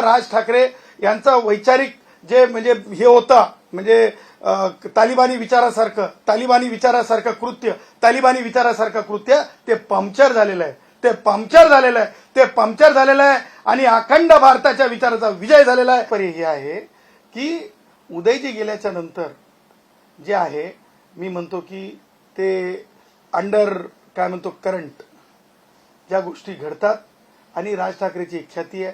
राज ठाकरे यांचा वैचारिक जे म्हणजे हे होतं म्हणजे तालिबानी विचारासारखं तालिबानी विचारासारखं कृत्य तालिबानी विचारासारखं कृत्य ते पंक्चर झालेलं आहे. ते पंक्चर झालेलं आहे. ते पंक्चर झालेलं आहे आणि अखंड भारताच्या विचाराचा विजय झालेला आहे. पण हे आहे की उदयजी गेल्याच्यानंतर जे आहे मी म्हणतो की ते अंडर काय म्हणतो करंट ज्या गोष्टी घडतात आणि राज ठाकरेची ख्याती आहे.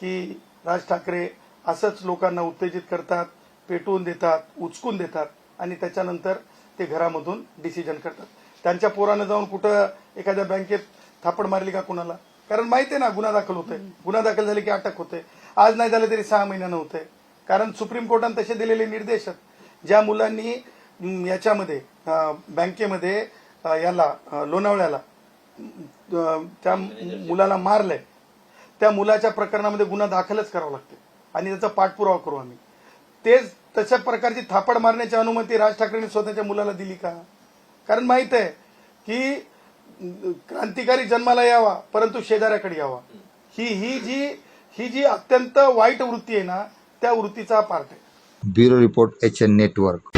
की राज ठाकरे असंच लोकांना उत्तेजित करतात पेटवून देतात उचकून देतात आणि त्याच्यानंतर ते घरामधून डिसिजन करतात. त्यांच्या पोरानं जाऊन कुठं एखाद्या बँकेत थापड मारली का कुणाला? कारण माहिती आहे ना गुन्हा दाखल होतोय. गुन्हा दाखल झाले की अटक होते आज नाही झालं तरी सहा महिन्यानं होतंय. कारण सुप्रीम कोर्टाने तसे दिलेले निर्देश आहेत. ज्या मुलांनी याच्यामध्ये बँकेमध्ये याला लोणावळ्याला त्या मुलाला मारलंय त्या मुलाच्या प्रकरणामध्ये गुन्हा दाखलच करावा लागते. आणि त्याचा पाठपुरावा करू आम्ही. तेच तशा प्रकारची थापड मारण्याची अनुमती राज ठाकरेंनी स्वतःच्या मुलाला दिली का? कारण माहीत आहे की क्रांतिकारी जन्माला यावा परंतु शेजाऱ्याकडे यावा. ही ही जी ही जी अत्यंत वाईट वृत्ती आहे ना त्या वृत्तीचा पार्ट आहे. Bureau report H N network.